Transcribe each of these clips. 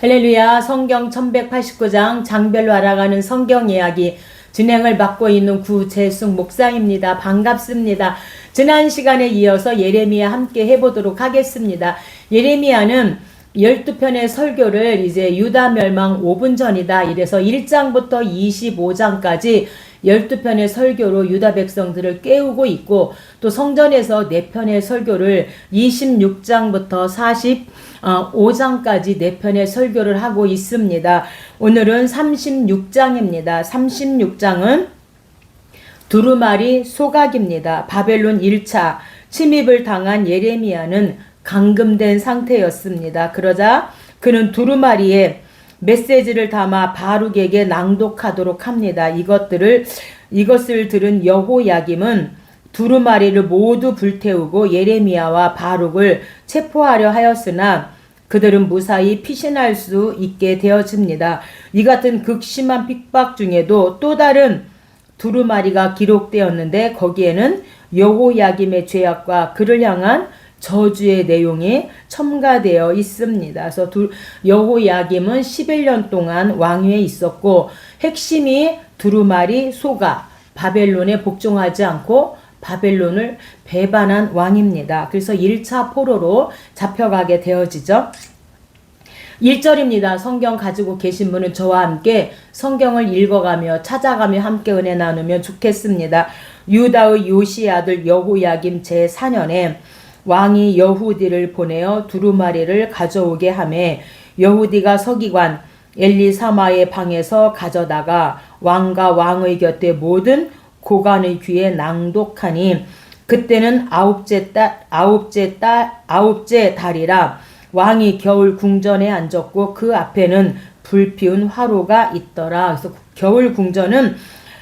할렐루야 성경 1189장 장별로 알아가는 성경 이야기 진행을 맡고 있는 구재숙 목사입니다. 반갑습니다. 지난 시간에 이어서 예레미야 함께 해보도록 하겠습니다. 예레미야는 12편의 설교를 이제 유다 멸망 5분 전이다. 이래서 1장부터 25장까지 12편의 설교로 유다 백성들을 깨우고 있고 또 성전에서 4편의 설교를 26장부터 45장까지 4편의 설교를 하고 있습니다. 오늘은 36장입니다. 36장은 두루마리 소각입니다. 바벨론 1차 침입을 당한 예레미야는 감금된 상태였습니다. 그러자 그는 두루마리에 메시지를 담아 바룩에게 낭독하도록 합니다. 이것들을 이것을 들은 여호야김은 두루마리를 모두 불태우고 예레미야와 바룩을 체포하려 하였으나 그들은 무사히 피신할 수 있게 되어집니다. 이 같은 극심한 핍박 중에도 또 다른 두루마리가 기록되었는데 거기에는 여호야김의 죄악과 그를 향한 저주의 내용이 첨가되어 있습니다. 그래서 여호야김은 11년 동안 왕위에 있었고 핵심이 두루마리 소가 바벨론에 복종하지 않고 바벨론을 배반한 왕입니다. 그래서 1차 포로로 잡혀가게 되어지죠. 1절입니다. 성경 가지고 계신 분은 저와 함께 성경을 읽어가며 찾아가며 함께 은혜 나누면 좋겠습니다. 유다의 요시 아들 여호야김 제4년에 왕이 여후디를 보내어 두루마리를 가져오게 하매 여후디가 서기관 엘리사마의 방에서 가져다가 왕과 왕의 곁에 모든 고관의 귀에 낭독하니 그때는 아홉째 달 아홉째 달 아홉째 달이라 왕이 겨울 궁전에 앉았고 그 앞에는 불 피운 화로가 있더라. 그래서 겨울 궁전은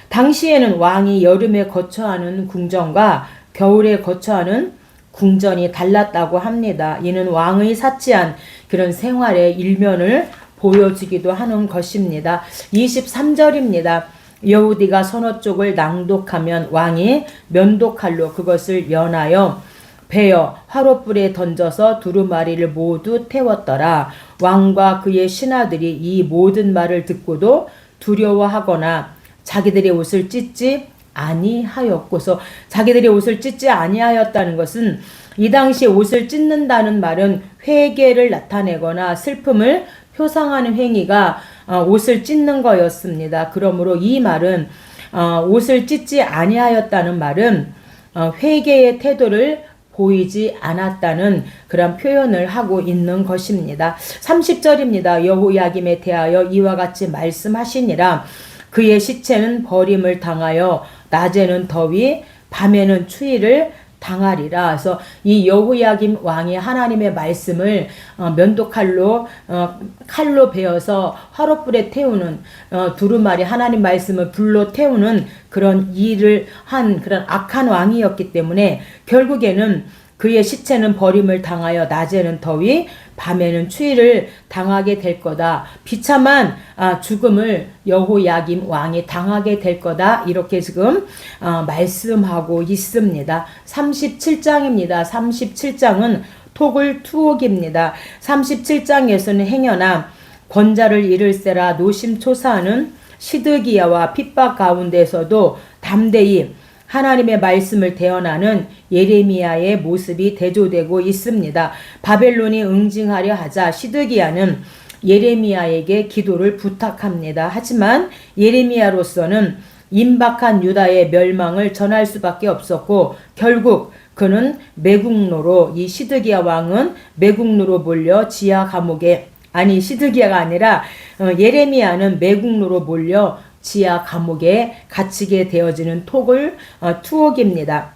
당시에는 왕이 여름에 거처하는 궁전과 겨울에 거처하는 궁전이 달랐다고 합니다. 이는 왕의 사치한 그런 생활의 일면을 보여주기도 하는 것입니다. 23절입니다. 여우디가 선어 쪽을 낭독하면 왕이 면도칼로 그것을 연하여 베어 화롯불에 던져서 두루마리를 모두 태웠더라. 왕과 그의 신하들이 이 모든 말을 듣고도 두려워하거나 자기들의 옷을 찢지 아니하였고서 자기들이 옷을 찢지 아니하였다는 것은 이 당시 옷을 찢는다는 말은 회개를 나타내거나 슬픔을 표상하는 행위가 어, 옷을 찢는 거였습니다. 그러므로 이 말은 어, 옷을 찢지 아니하였다는 말은 어, 회개의 태도를 보이지 않았다는 그런 표현을 하고 있는 것입니다. 30절입니다. 여호야김에 대하여 이와 같이 말씀하시니라 그의 시체는 버림을 당하여 낮에는 더위 밤에는 추위를 당하리라. 그래서 이 여호야김 왕이 하나님의 말씀을 어, 면도칼로 어, 칼로 베어서 화롯불에 태우는 어, 두루마리 하나님 말씀을 불로 태우는 그런 일을 한 그런 악한 왕이었기 때문에 결국에는 그의 시체는 버림을 당하여 낮에는 더위 밤에는 추위를 당하게 될 거다. 비참한 아, 죽음을 여호야김 왕이 당하게 될 거다. 이렇게 지금 아, 말씀하고 있습니다. 37장입니다. 37장은 톡을 투옥입니다. 37장에서는 행여나 권자를 잃을세라 노심초사하는 시드기야와 핍박 가운데서도 담대히 하나님의 말씀을 대언하는 예레미야의 모습이 대조되고 있습니다. 바벨론이 응징하려 하자 시드기야는 예레미야에게 기도를 부탁합니다. 하지만 예레미야로서는 임박한 유다의 멸망을 전할 수밖에 없었고 결국 그는 매국노로 이 시드기야 왕은 매국노로 몰려 지하 감옥에 아니 시드기야가 아니라 어, 예레미야는 매국노로 몰려 지하 감옥에 갇히게 되어지는 톡을 어, 투옥입니다.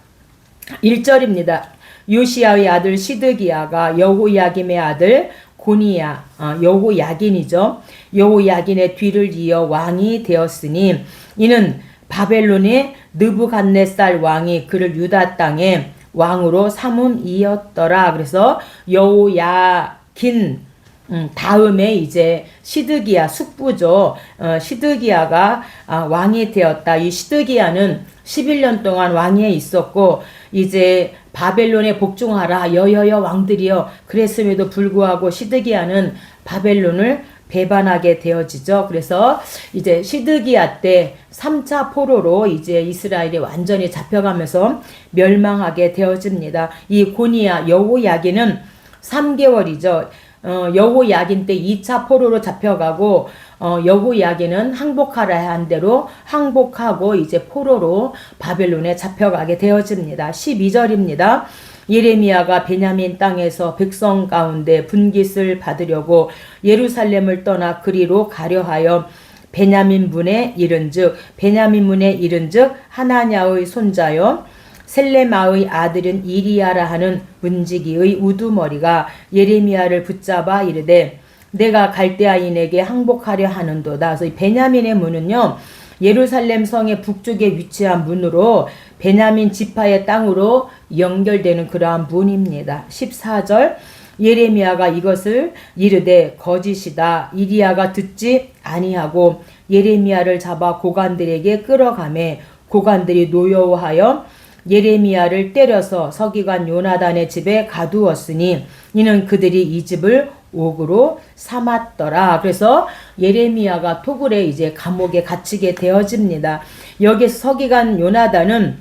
1절입니다. 요시아의 아들 시드기야가 여호야김의 아들 고니야 어, 여호야긴이죠. 여호야긴의 뒤를 이어 왕이 되었으니 이는 바벨론의 느부갓네살 왕이 그를 유다 땅에 왕으로 삼음이었더라. 그래서 여호야긴 음, 다음에 이제 시드기야 숙부죠. 어, 시드기야가 아, 왕이 되었다. 이 시드기야는 11년 동안 왕위에 있었고 이제 바벨론에 복종하라 여여여 왕들이여 그랬음에도 불구하고 시드기야는 바벨론을 배반하게 되어지죠. 그래서 이제 시드기야 때 3차 포로로 이제 이스라엘이 완전히 잡혀가면서 멸망하게 되어집니다. 이 고니야 여호야기는 3개월이죠. 어, 여호야긴 때 2차 포로로 잡혀가고 어, 여호야기는 항복하라 한 대로 항복하고 이제 포로로 바벨론에 잡혀가게 되어집니다. 12절입니다. 예레미야가 베냐민 땅에서 백성 가운데 분깃을 받으려고 예루살렘을 떠나 그리로 가려 하여 베냐민 문에 이른즉 베냐민 문에 이른즉 하나냐의 손자여 셀레마의 아들은 이리야라 하는 문지기의 우두머리가 예레미야를 붙잡아 이르되 내가 갈대아인에게 항복하려 하는도다. 그래서 베냐민의 문은요. 예루살렘 성의 북쪽에 위치한 문으로 베냐민 지파의 땅으로 연결되는 그러한 문입니다. 14절 예레미야가 이것을 이르되 거짓이다. 이리야가 듣지 아니하고 예레미야를 잡아 고관들에게 끌어가매 고관들이 노여워하여 예레미야를 때려서 서기관 요나단의 집에 가두었으니 이는 그들이 이 집을 옥으로 삼았더라. 그래서 예레미야가 토굴에 이제 감옥에 갇히게 되어집니다. 여기서 서기관 요나단은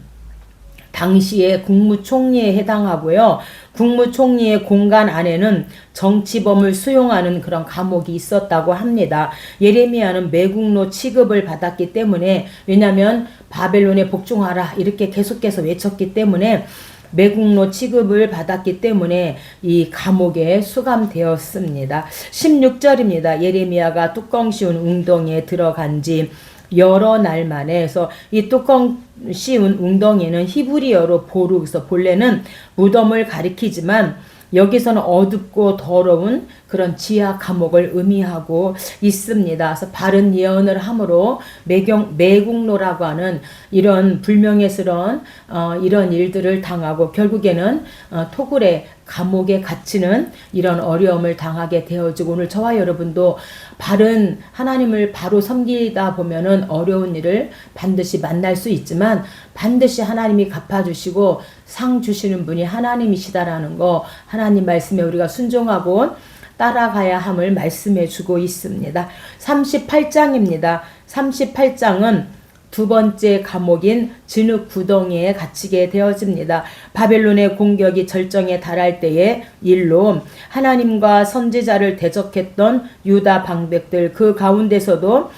당시에 국무총리에 해당하고요. 국무총리의 공간 안에는 정치범을 수용하는 그런 감옥이 있었다고 합니다. 예레미야는 매국노 취급을 받았기 때문에 왜냐하면 바벨론에 복종하라 이렇게 계속해서 외쳤기 때문에 매국노 취급을 받았기 때문에 이 감옥에 수감되었습니다. 16절입니다. 예레미야가 뚜껑 씌운 웅덩이에 들어간 지 여러 날 만에. 해서 이 뚜껑 씌운 웅덩이는 히브리어로 보르그서 본래는 무덤을 가리키지만 여기서는 어둡고 더러운 그런 지하 감옥을 의미하고 있습니다. 그래서 바른 예언을 함으로 매경 매국노라고 하는 이런 불명예스러운 어, 이런 일들을 당하고 결국에는 어, 토굴에 감옥에 갇히는 이런 어려움을 당하게 되어지고 오늘 저와 여러분도 바른 하나님을 바로 섬기다 보면은 어려운 일을 반드시 만날 수 있지만 반드시 하나님이 갚아주시고 상 주시는 분이 하나님이시다라는 거 하나님 말씀에 우리가 순종하고 따라가야 함을 말씀해 주고 있습니다. 38장입니다. 38장은 두 번째 감옥인 진흙 구덩이에 갇히게 되어집니다. 바벨론의 공격이 절정에 달할 때에 일로 하나님과 선지자를 대적했던 유다 방백들 그 가운데서도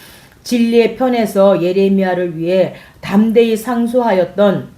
진리의 편에서 예레미야를 위해 담대히 상소하였던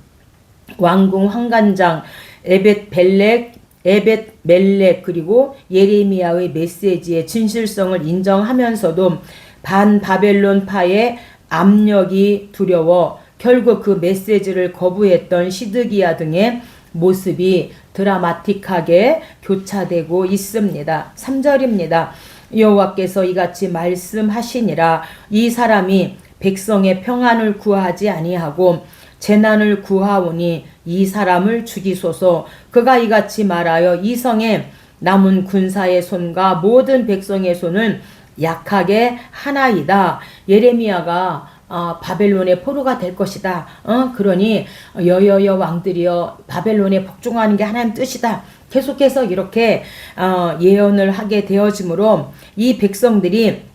왕궁 황관장 에벳 벨렉 에벳 멜렉 그리고 예레미야의 메시지의 진실성을 인정하면서도 반 바벨론파의 압력이 두려워 결국 그 메시지를 거부했던 시드기야 등의 모습이 드라마틱하게 교차되고 있습니다. 3절입니다. 여호와께서 이같이 말씀하시니라 이 사람이 백성의 평안을 구하지 아니하고 재난을 구하오니 이 사람을 죽이소서 그가 이같이 말하여 이 성에 남은 군사의 손과 모든 백성의 손을 약하게 하나이다. 예레미야가 어, 바벨론의 포로가 될 것이다. 어, 그러니 여여여 왕들이여 바벨론에 복종하는 게 하나님 뜻이다. 계속해서 이렇게 어, 예언을 하게 되어지므로 이 백성들이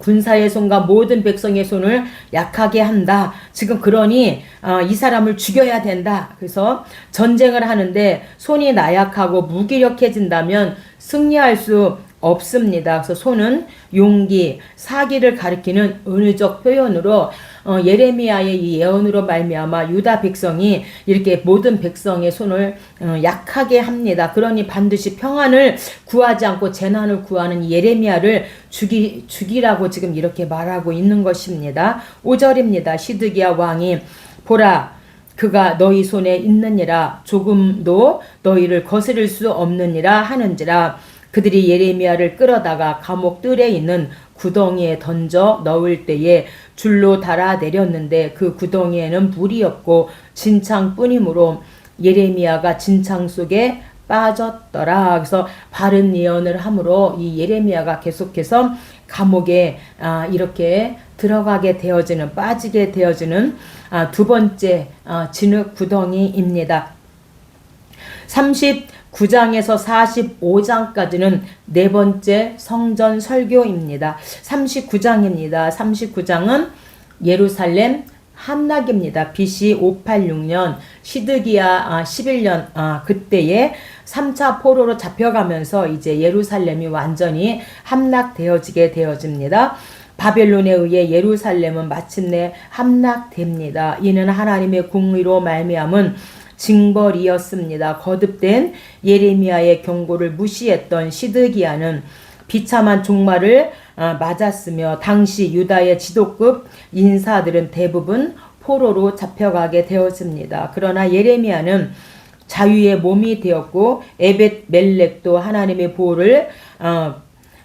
군사의 손과 모든 백성의 손을 약하게 한다. 지금 그러니 어, 이 사람을 죽여야 된다. 그래서 전쟁을 하는데 손이 나약하고 무기력해진다면 승리할 수 없습니다. 그래서 손은 용기, 사기를 가리키는 은유적 표현으로 어, 예레미야의 이 예언으로 말미암아 유다 백성이 이렇게 모든 백성의 손을 어, 약하게 합니다. 그러니 반드시 평안을 구하지 않고 재난을 구하는 예레미야를 죽이 죽이라고 지금 이렇게 말하고 있는 것입니다. 5절입니다. 시드기야 왕이 보라 그가 너희 손에 있느니라 조금도 너희를 거스릴 수 없느니라 하는지라 그들이 예레미야를 끌어다가 감옥 뜰에 있는 구덩이에 던져 넣을 때에 줄로 달아 내렸는데 그 구덩이에는 물이 없고 진창뿐이므로 예레미야가 진창 속에 빠졌더라. 그래서 바른 예언을 함으로 이 예레미야가 계속해서 감옥에 아, 이렇게 들어가게 되어지는 빠지게 되어지는 아, 두 번째 아, 진흙 구덩이입니다. 39장에서 45장까지는 네 번째 성전 설교입니다. 39장입니다. 39장은 예루살렘 함락입니다. BC 586년 시드기야 11년 아, 그때에 3차 포로로 잡혀가면서 이제 예루살렘이 완전히 함락되어지게 되어집니다. 바벨론에 의해 예루살렘은 마침내 함락됩니다. 이는 하나님의 공의로 말미암은 징벌이었습니다. 거듭된 예레미야의 경고를 무시했던 시드기야는 비참한 종말을 아, 맞았으며 당시 유다의 지도급 인사들은 대부분 포로로 잡혀가게 되었습니다. 그러나 예레미야는 자유의 몸이 되었고 에벳 멜렉도 하나님의 보호를 어,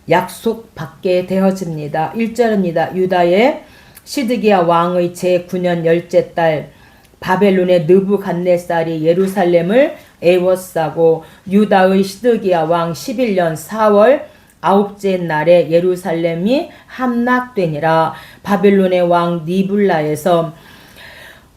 약속받게 되어집니다. 1절입니다. 유다의 시드기야 왕의 제9년 열째 달 바벨론의 느부갓네살이 예루살렘을 애워싸고 유다의 시드기야 왕 11년 4월 아홉째 날에 예루살렘이 함락되니라. 바벨론의 왕 니불라에서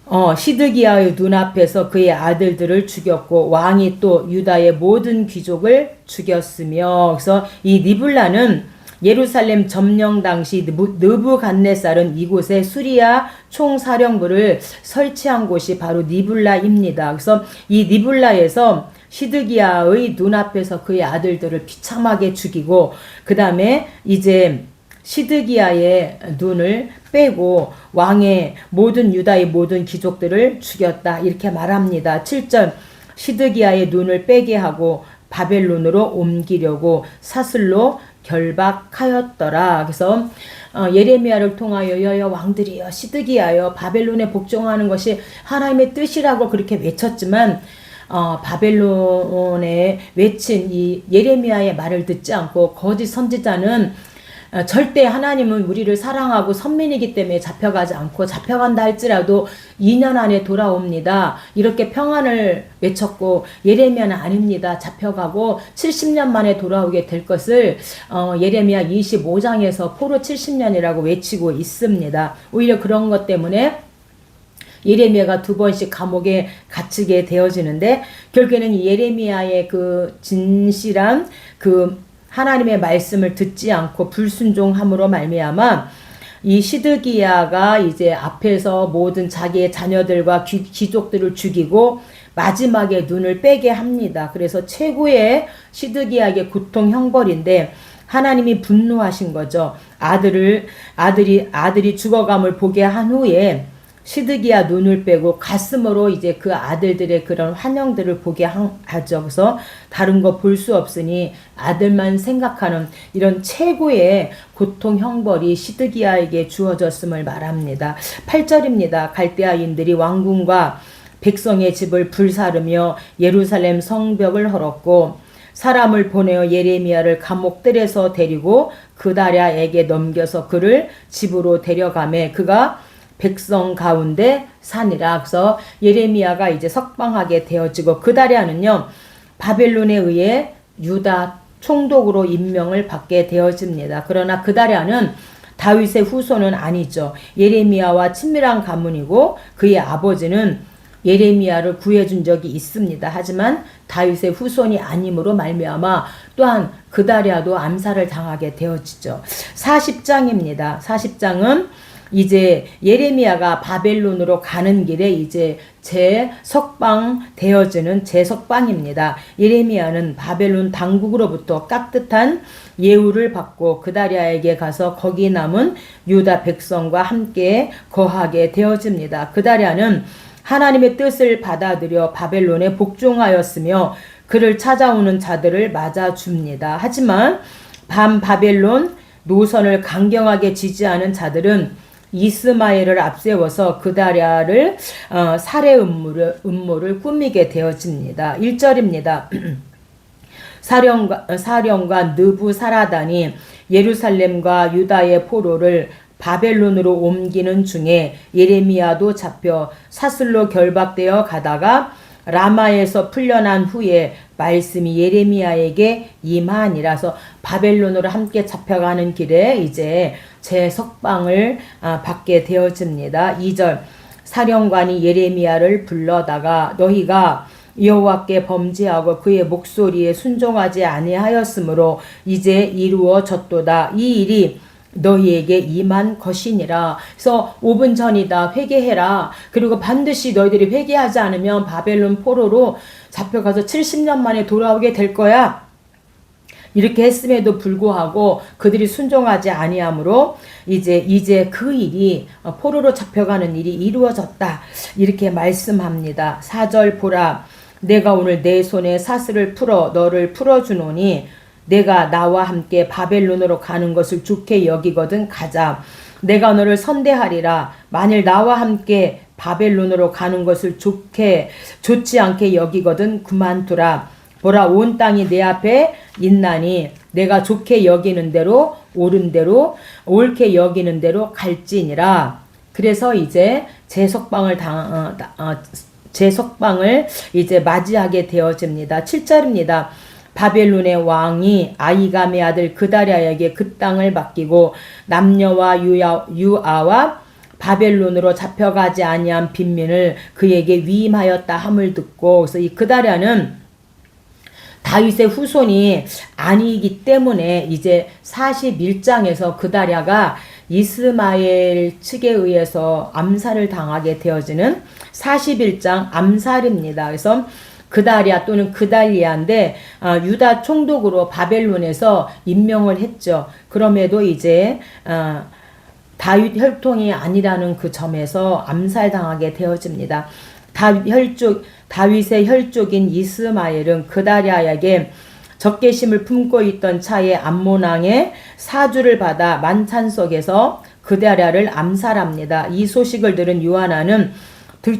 어, 시드기야의 눈앞에서 그의 아들들을 죽였고 왕이 또 유다의 모든 귀족을 죽였으며 그래서 이 니불라는 예루살렘 점령 당시 느부갓네살은 이곳에 수리아 총사령부를 설치한 곳이 바로 니불라입니다. 그래서 이 니불라에서 시드기야의 눈앞에서 그의 아들들을 비참하게 죽이고 그 다음에 이제 시드기야의 눈을 빼고 왕의 모든 유다의 모든 귀족들을 죽였다 이렇게 말합니다. 7절 시드기야의 눈을 빼게 하고 바벨론으로 옮기려고 사슬로 결박하였더라. 그래서 어, 예레미야를 통하여 여여 왕들이여 시드기야여 바벨론에 복종하는 것이 하나님의 뜻이라고 그렇게 외쳤지만 어, 바벨론에 외친 이 예레미야의 말을 듣지 않고 거짓 선지자는 어, 절대 하나님은 우리를 사랑하고 선민이기 때문에 잡혀가지 않고 잡혀간다 할지라도 2년 안에 돌아옵니다. 이렇게 평안을 외쳤고 예레미야는 아닙니다. 잡혀가고 70년 만에 돌아오게 될 것을 어, 예레미야 25장에서 포로 70년이라고 외치고 있습니다. 오히려 그런 것 때문에 예레미야가 두 번씩 감옥에 갇히게 되어지는데 결국에는 예레미야의 그 진실한 그 하나님의 말씀을 듣지 않고 불순종함으로 말미암아 이 시드기야가 이제 앞에서 모든 자기의 자녀들과 귀, 귀족들을 죽이고 마지막에 눈을 빼게 합니다. 그래서 최고의 시드기야의 고통 형벌인데 하나님이 분노하신 거죠. 아들을 아들이 아들이 죽어감을 보게 한 후에 시드기야 눈을 빼고 가슴으로 이제 그 아들들의 그런 환영들을 보게 하죠. 그래서 다른 거 볼 수 없으니 아들만 생각하는 이런 최고의 고통 형벌이 시드기야에게 주어졌음을 말합니다. 8절입니다. 갈대아인들이 왕궁과 백성의 집을 불사르며 예루살렘 성벽을 헐었고 사람을 보내어 예레미야를 감옥들에서 데리고 그다랴에게 넘겨서 그를 집으로 데려가매 그가 백성 가운데 산이라. 그래서 예레미야가 이제 석방하게 되어지고 그다리아는요 바벨론에 의해 유다 총독으로 임명을 받게 되어집니다. 그러나 그다리아는 다윗의 후손은 아니죠. 예레미야와 친밀한 가문이고 그의 아버지는 예레미야를 구해준 적이 있습니다. 하지만 다윗의 후손이 아님으로 말미암아 또한 그다리아도 암살을 당하게 되어지죠. 40장입니다. 40장은 이제 예레미야가 바벨론으로 가는 길에 이제 재석방 되어지는 재석방입니다. 예레미야는 바벨론 당국으로부터 깍듯한 예우를 받고 그다리아에게 가서 거기 남은 유다 백성과 함께 거하게 되어집니다. 그다리아는 하나님의 뜻을 받아들여 바벨론에 복종하였으며 그를 찾아오는 자들을 맞아줍니다. 하지만 밤 바벨론 노선을 강경하게 지지하는 자들은 이스마엘을 앞세워서 그다랴를 어, 살해 음모를, 음모를 꾸미게 되어집니다. 1절입니다. 사령관, 사령관 느부 사라단이 예루살렘과 유다의 포로를 바벨론으로 옮기는 중에 예레미야도 잡혀 사슬로 결박되어 가다가 라마에서 풀려난 후에 말씀이 예레미야에게 임하니라서 바벨론으로 함께 잡혀가는 길에 이제 제 석방을 아, 받게 되어집니다. 2절 사령관이 예레미야를 불러다가 너희가 여호와께 범죄하고 그의 목소리에 순종하지 아니하였으므로 이제 이루어졌도다. 이 일이 너희에게 임한 것이니라. 그래서 5분 전이다. 회개해라. 그리고 반드시 너희들이 회개하지 않으면 바벨론 포로로 잡혀가서 70년 만에 돌아오게 될 거야. 이렇게 했음에도 불구하고 그들이 순종하지 아니하므로 이제 이제 그 일이 포로로 잡혀가는 일이 이루어졌다. 이렇게 말씀합니다. 4절 보라. 내가 오늘 내 손에 사슬을 풀어 너를 풀어 주노니 내가 나와 함께 바벨론으로 가는 것을 좋게 여기거든 가자. 내가 너를 선대하리라. 만일 나와 함께 바벨론으로 가는 것을 좋게 좋지 않게 여기거든 그만두라. 보라 온 땅이 내 앞에 있나니 내가 좋게 여기는 대로 옳은 대로 옳게 여기는 대로 갈지니라. 그래서 이제 제석방을 당 어, 어, 제석방을 이제 맞이하게 되어집니다. 7절입니다. 바벨론의 왕이 아이감의 아들 그다랴에게 그 땅을 맡기고 남녀와 유아, 유아와 바벨론으로 잡혀가지 아니한 빈민을 그에게 위임하였다 함을 듣고 그래서 이 그다랴는 다윗의 후손이 아니기 때문에 이제 41장에서 그다랴가 이스마엘 측에 의해서 암살을 당하게 되어지는 41장 암살입니다. 그래서 그다리아 또는 그달리아인데 어, 유다 총독으로 바벨론에서 임명을 했죠. 그럼에도 이제 어, 다윗 혈통이 아니라는 그 점에서 암살당하게 되어집니다. 다윗 혈족 다윗의 혈족인 이스마엘은 그다리아에게 적개심을 품고 있던 차에 암모낭의 사주를 받아 만찬 속에서 그다리아를 암살합니다. 이 소식을 들은 요하나는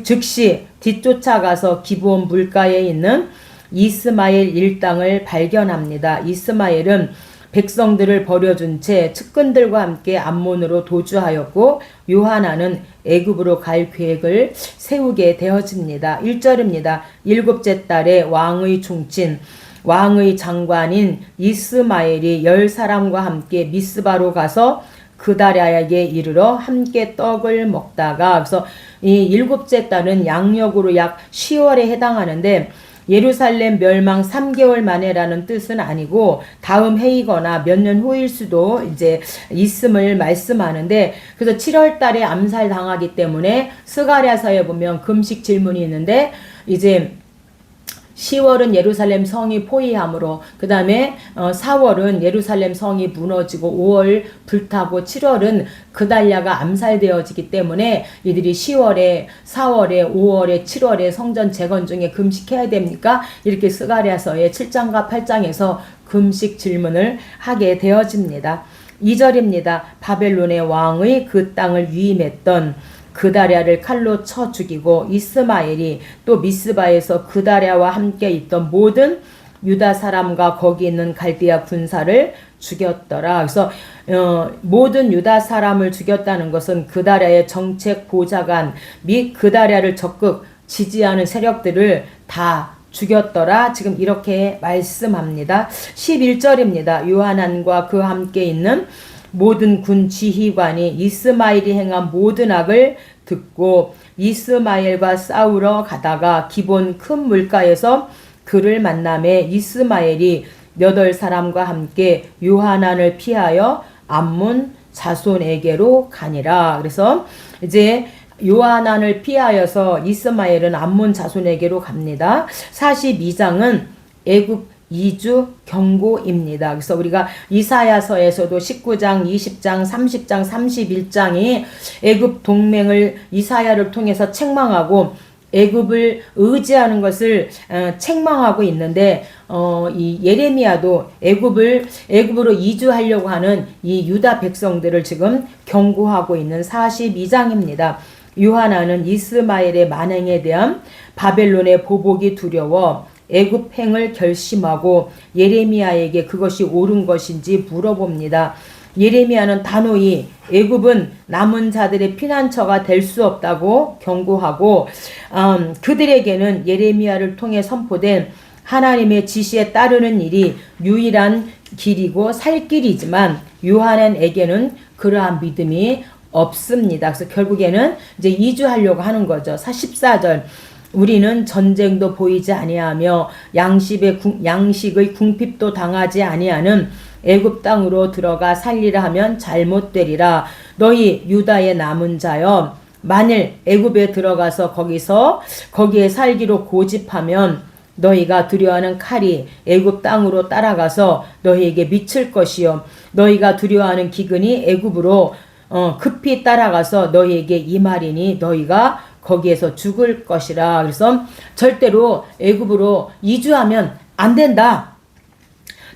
즉시 뒤쫓아가서 기브온 물가에 있는 이스마엘 일당을 발견합니다. 이스마엘은 백성들을 버려준 채 측근들과 함께 암몬으로 도주하였고 요하나는 애굽으로 갈 계획을 세우게 되어집니다. 1절입니다. 일곱째 달에 왕의 중친 왕의 장관인 이스마엘이 열 사람과 함께 미스바로 가서 그다랴에게 이르러 함께 떡을 먹다가 그래서 이 일곱째 달은 양력으로 약 10월에 해당하는데 예루살렘 멸망 3개월 만에라는 뜻은 아니고 다음 해이거나 몇 년 후일 수도 이제 있음을 말씀하는데 그래서 7월 달에 암살 당하기 때문에 스가랴서에 보면 금식 질문이 있는데 이제 10월은 예루살렘 성이 포위함으로 그 다음에 4월은 어, 예루살렘 성이 무너지고 5월 불타고 7월은 그달랴가 암살되어지기 때문에 이들이 10월에 4월에 5월에 7월에 성전 재건 중에 금식해야 됩니까? 이렇게 스가랴서의 7장과 8장에서 금식 질문을 하게 되어집니다. 2절입니다. 바벨론의 왕의 그 땅을 위임했던 그다랴를 칼로 쳐 죽이고 이스마엘이 또 미스바에서 그다랴와 함께 있던 모든 유다 사람과 거기 있는 갈디아 군사를 죽였더라. 그래서 어, 모든 유다 사람을 죽였다는 것은 그다랴의 정책 보좌관 및 그다랴를 적극 지지하는 세력들을 다 죽였더라. 지금 이렇게 말씀합니다. 11절입니다. 요한안과 그 함께 있는 모든 군 지휘관이 이스마엘이 행한 모든 악을 듣고 이스마엘과 싸우러 가다가 기본 큰 물가에서 그를 만남에 이스마엘이 여덟 사람과 함께 요하난을 피하여 암문 자손에게로 가니라. 그래서 이제 요하난을 피하여서 이스마엘은 암몬 자손에게로 갑니다. 42장은 애굽 2주 경고입니다. 그래서 우리가 이사야서에서도 19장, 20장, 30장, 31장이 애굽 동맹을 이사야를 통해서 책망하고 애굽을 의지하는 것을 어, 책망하고 있는데 어, 이 예레미야도 애굽을 애굽으로 이주하려고 하는 이 유다 백성들을 지금 경고하고 있는 42장입니다. 요하나는 이스마엘의 만행에 대한 바벨론의 보복이 두려워 애굽행을 결심하고 예레미야에게 그것이 옳은 것인지 물어봅니다. 예레미야는 단호히 애굽은 남은 자들의 피난처가 될 수 없다고 경고하고 음, 그들에게는 예레미야를 통해 선포된 하나님의 지시에 따르는 일이 유일한 길이고 살 길이지만 요한에게는 그러한 믿음이 없습니다. 그래서 결국에는 이제 이주하려고 하는 거죠. 14절. 우리는 전쟁도 보이지 아니하며 양식의 양식의 궁핍도 당하지 아니하는 애굽 땅으로 들어가 살리라 하면 잘못되리라. 너희 유다의 남은 자여 만일 애굽에 들어가서 거기서 거기에 살기로 고집하면 너희가 두려워하는 칼이 애굽 땅으로 따라가서 너희에게 미칠 것이요 너희가 두려워하는 기근이 애굽으로 어, 급히 따라가서 너희에게 임하리니 너희가 거기에서 죽을 것이라. 그래서 절대로 애굽으로 이주하면 안 된다.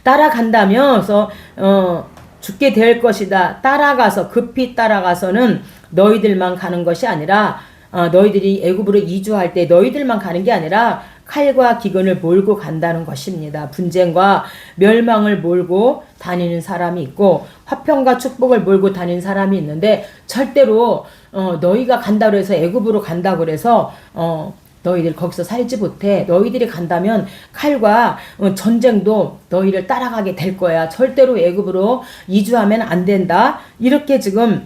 따라간다면 그래서 어, 죽게 될 것이다. 따라가서 급히 따라가서는 너희들만 가는 것이 아니라 어, 너희들이 애굽으로 이주할 때 너희들만 가는 게 아니라 칼과 기근을 몰고 간다는 것입니다. 분쟁과 멸망을 몰고 다니는 사람이 있고 화평과 축복을 몰고 다니는 사람이 있는데 절대로 어, 너희가 간다고 해서 애굽으로 간다고 그래서 어, 너희들 거기서 살지 못해. 너희들이 간다면 칼과 어, 전쟁도 너희를 따라가게 될 거야. 절대로 애굽으로 이주하면 안 된다. 이렇게 지금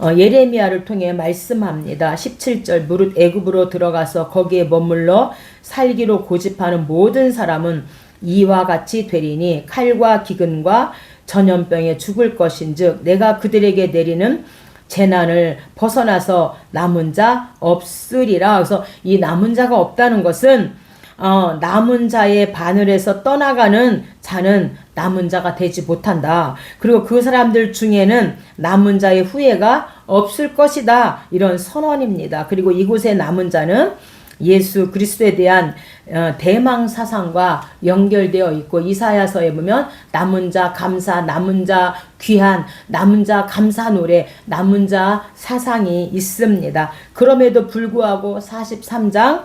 어, 예레미야를 통해 말씀합니다. 17절 무릇 애굽으로 들어가서 거기에 머물러 살기로 고집하는 모든 사람은 이와 같이 되리니 칼과 기근과 전염병에 죽을 것인즉 내가 그들에게 내리는 재난을 벗어나서 남은 자 없으리라. 그래서 이 남은 자가 없다는 것은 어, 남은 자의 바늘에서 떠나가는 자는 남은 자가 되지 못한다. 그리고 그 사람들 중에는 남은 자의 후회가 없을 것이다. 이런 선언입니다. 그리고 이곳에 남은 자는 예수 그리스도에 대한 어, 대망 사상과 연결되어 있고 이사야서에 보면 남은 자 감사, 남은 자 귀한, 남은 자 감사 노래, 남은 자 사상이 있습니다. 그럼에도 불구하고 43장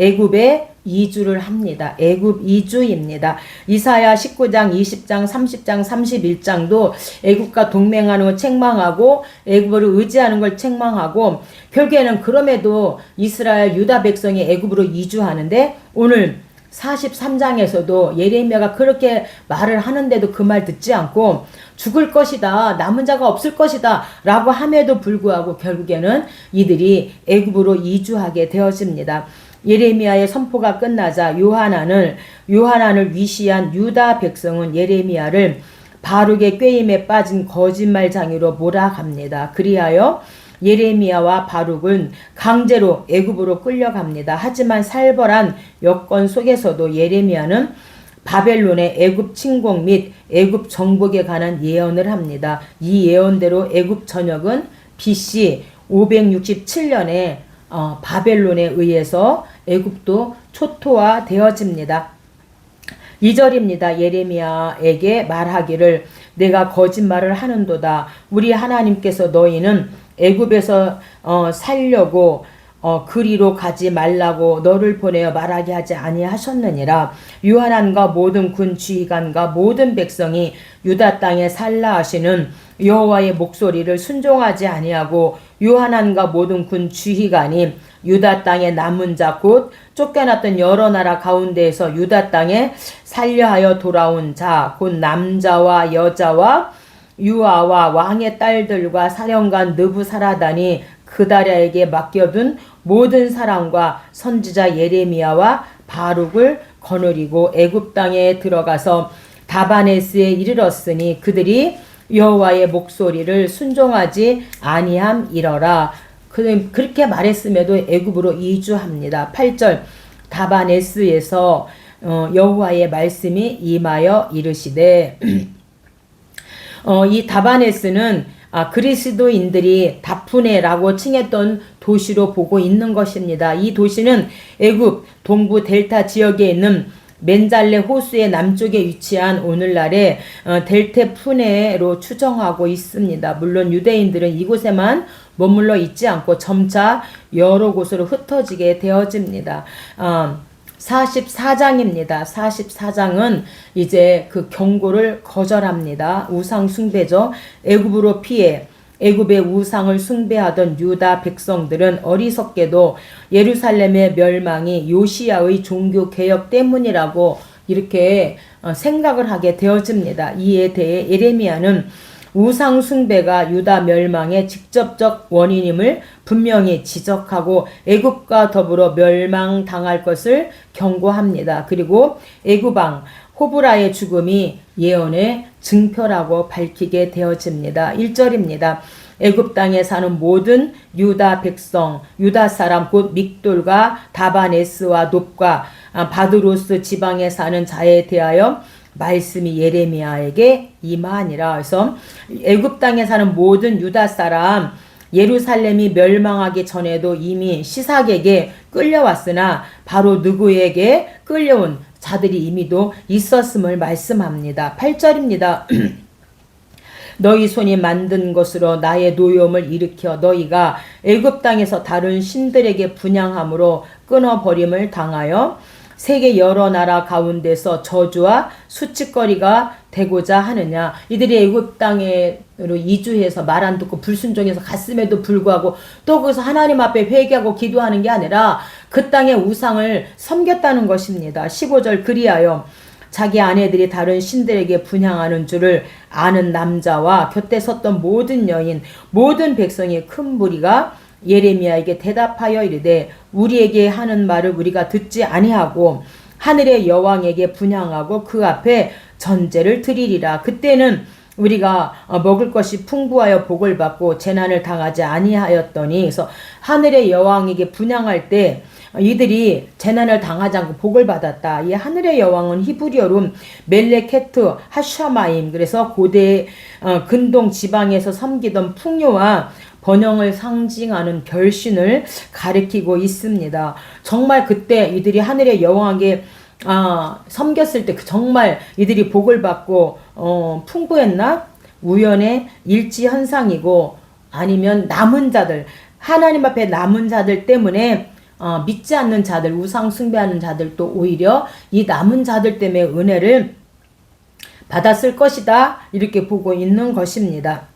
애굽에 이주를 합니다. 애굽 이주입니다. 이사야 19장, 20장, 30장, 31장도 애굽과 동맹하는 걸 책망하고 애굽을 의지하는 걸 책망하고 결국에는 그럼에도 이스라엘 유다 백성이 애굽으로 이주하는데 오늘 43장에서도 예레미야가 그렇게 말을 하는데도 그 말 듣지 않고 죽을 것이다. 남은 자가 없을 것이다. 라고 함에도 불구하고 결국에는 이들이 애굽으로 이주하게 되어집니다. 예레미야의 선포가 끝나자 요하난을 요하난을 위시한 유다 백성은 예레미야를 바룩의 꾀임에 빠진 거짓말장이로 몰아갑니다. 그리하여 예레미야와 바룩은 강제로 애굽으로 끌려갑니다. 하지만 살벌한 여건 속에서도 예레미야는 바벨론의 애굽 침공 및 애굽 정복에 관한 예언을 합니다. 이 예언대로 애굽 전역은 BC 567년에 어, 바벨론에 의해서 애굽도 초토화되어집니다. 2절입니다. 예레미야에게 말하기를 내가 거짓말을 하는도다. 우리 하나님께서 너희는 애굽에서 어, 살려고 어, 그리로 가지 말라고 너를 보내어 말하게 하지 아니하셨느니라. 유한한과 모든 군 지휘관과 모든 백성이 유다 땅에 살라 하시는 여호와의 목소리를 순종하지 아니하고 유한한과 모든 군 지휘관이 유다 땅의 남은 자 곧 쫓겨났던 여러 나라 가운데에서 유다 땅에 살려하여 돌아온 자 곧 남자와 여자와 유아와 왕의 딸들과 사령관 느부사라단이 그다랴에게 맡겨둔 모든 사람과 선지자 예레미야와 바룩을 거느리고 애굽 땅에 들어가서 다바네스에 이르렀으니 그들이 여호와의 목소리를 순종하지 아니함이러라. 그렇게 말했음에도 애굽으로 이주합니다. 8절 다바네스에서 어, 여호와의 말씀이 임하여 이르시되 어, 이 다바네스는 아, 그리스도인들이 다푸네라고 칭했던 도시로 보고 있는 것입니다. 이 도시는 애굽 동부 델타 지역에 있는 맨잘레 호수의 남쪽에 위치한 오늘날의 어, 델테푸네로 추정하고 있습니다. 물론 유대인들은 이곳에만 머물러 있지 않고 점차 여러 곳으로 흩어지게 되어집니다. 어, 44장입니다. 44장은 이제 그 경고를 거절합니다. 우상 숭배죠. 애굽으로 피해 애굽의 우상을 숭배하던 유다 백성들은 어리석게도 예루살렘의 멸망이 요시야의 종교 개혁 때문이라고 이렇게 어, 생각을 하게 되어집니다. 이에 대해 에레미야는 우상 숭배가 유다 멸망의 직접적 원인임을 분명히 지적하고 애굽과 더불어 멸망당할 것을 경고합니다. 그리고 애굽왕 호브라의 죽음이 예언의 증표라고 밝히게 되어집니다. 1절입니다. 애굽 땅에 사는 모든 유다 백성, 유다 사람 곧 믹돌과 다바네스와 높과 아, 바드로스 지방에 사는 자에 대하여 말씀이 예레미야에게 임하니라. 그래서 애굽 땅에 사는 모든 유다 사람 예루살렘이 멸망하기 전에도 이미 시삭에게 끌려왔으나 바로 누구에게 끌려온 자들이 이미도 있었음을 말씀합니다. 8절입니다. 너희 손이 만든 것으로 나의 노염을 일으켜 너희가 애굽 땅에서 다른 신들에게 분양함으로 끊어버림을 당하여 세계 여러 나라 가운데서 저주와 수치거리가 되고자 하느냐 이들이 애굽 땅으로 이주해서 말 안 듣고 불순종해서 갔음에도 불구하고 또 거기서 하나님 앞에 회개하고 기도하는 게 아니라 그 땅의 우상을 섬겼다는 것입니다. 15절 그리하여 자기 아내들이 다른 신들에게 분향하는 줄을 아는 남자와 곁에 섰던 모든 여인 모든 백성의 큰 무리가 예레미야에게 대답하여 이르되 우리에게 하는 말을 우리가 듣지 아니하고 하늘의 여왕에게 분양하고 그 앞에 전제를 드리리라. 그때는 우리가 어, 먹을 것이 풍부하여 복을 받고 재난을 당하지 아니하였더니 그래서 하늘의 여왕에게 분양할 때 이들이 재난을 당하지 않고 복을 받았다. 이 하늘의 여왕은 히브리어로 멜레케트 하샤마임 그래서 고대 어, 근동 지방에서 섬기던 풍요와 번영을 상징하는 결신을 가리키고 있습니다. 정말 그때 이들이 하늘의 여왕에게 아, 섬겼을 때그 정말 이들이 복을 받고 어, 풍부했나? 우연의 일치 현상이고 아니면 남은 자들 하나님 앞에 남은 자들 때문에 어, 믿지 않는 자들 우상 숭배하는 자들도 오히려 이 남은 자들 때문에 은혜를 받았을 것이다 이렇게 보고 있는 것입니다.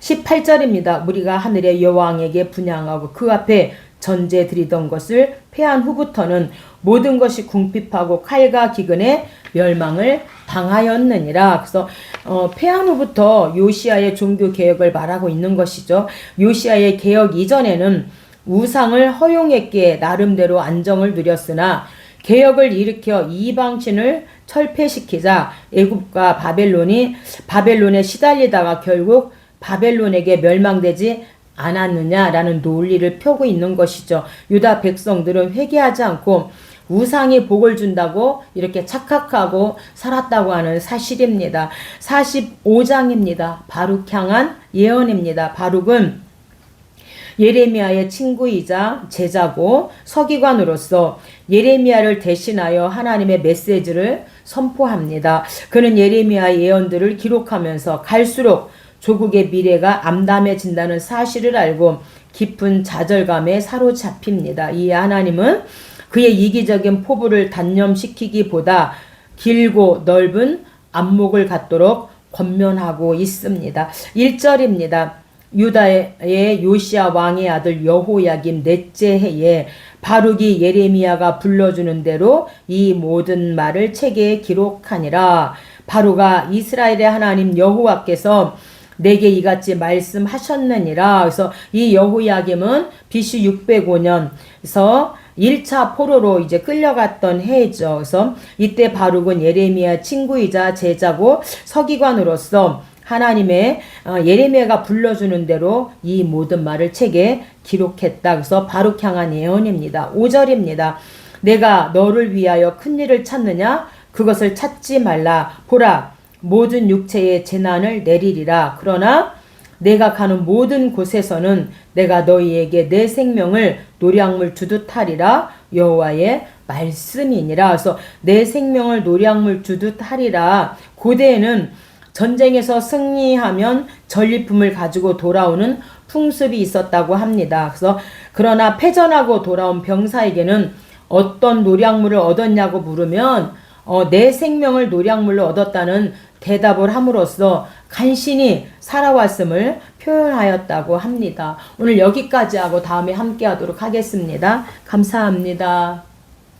18절입니다. 우리가 하늘의 여왕에게 분양하고 그 앞에 전제 드리던 것을 패한 후부터는 모든 것이 궁핍하고 칼과 기근에 멸망을 당하였느니라. 그래서 어, 패한 후부터 요시아의 종교 개혁을 말하고 있는 것이죠. 요시아의 개혁 이전에는 우상을 허용했기에 나름대로 안정을 누렸으나 개혁을 일으켜 이방신을 철폐시키자 애굽과 바벨론이 바벨론에 시달리다가 결국 바벨론에게 멸망되지 않았느냐라는 논리를 펴고 있는 것이죠. 유다 백성들은 회개하지 않고 우상이 복을 준다고 이렇게 착각하고 살았다고 하는 사실입니다. 45장입니다. 바룩 향한 예언입니다. 바룩은 예레미야의 친구이자 제자고 서기관으로서 예레미야를 대신하여 하나님의 메시지를 선포합니다. 그는 예레미야의 예언들을 기록하면서 갈수록 조국의 미래가 암담해진다는 사실을 알고 깊은 좌절감에 사로잡힙니다. 이 하나님은 그의 이기적인 포부를 단념시키기보다 길고 넓은 안목을 갖도록 권면하고 있습니다. 1절입니다. 유다의 요시아 왕의 아들 여호야김 넷째 해에 바룩이 예레미야가 불러주는 대로 이 모든 말을 책에 기록하니라. 바로가 이스라엘의 하나님 여호와께서 내게 이같이 말씀하셨느니라. 그래서 이 여호야김은 BC 605년에서 1차 포로로 이제 끌려갔던 해죠. 그래서 이때 바룩은 예레미야 친구이자 제자고 서기관으로서 하나님의 어, 예레미야가 불러주는 대로 이 모든 말을 책에 기록했다. 그래서 바룩 향한 예언입니다. 5절입니다. 내가 너를 위하여 큰 일을 찾느냐? 그것을 찾지 말라. 보라, 모든 육체에 재난을 내리리라. 그러나 내가 가는 모든 곳에서는 내가 너희에게 내 생명을 노량물 주듯 하리라. 여호와의 말씀이니라. 그래서 내 생명을 노량물 주듯 하리라. 고대에는 전쟁에서 승리하면 전리품을 가지고 돌아오는 풍습이 있었다고 합니다. 그래서 그러나 패전하고 돌아온 병사에게는 어떤 노량물을 얻었냐고 물으면 어, 내 생명을 노량물로 얻었다는 대답을 함으로써 간신히 살아왔음을 표현하였다고 합니다. 오늘 여기까지 하고 다음에 함께 하도록 하겠습니다. 감사합니다.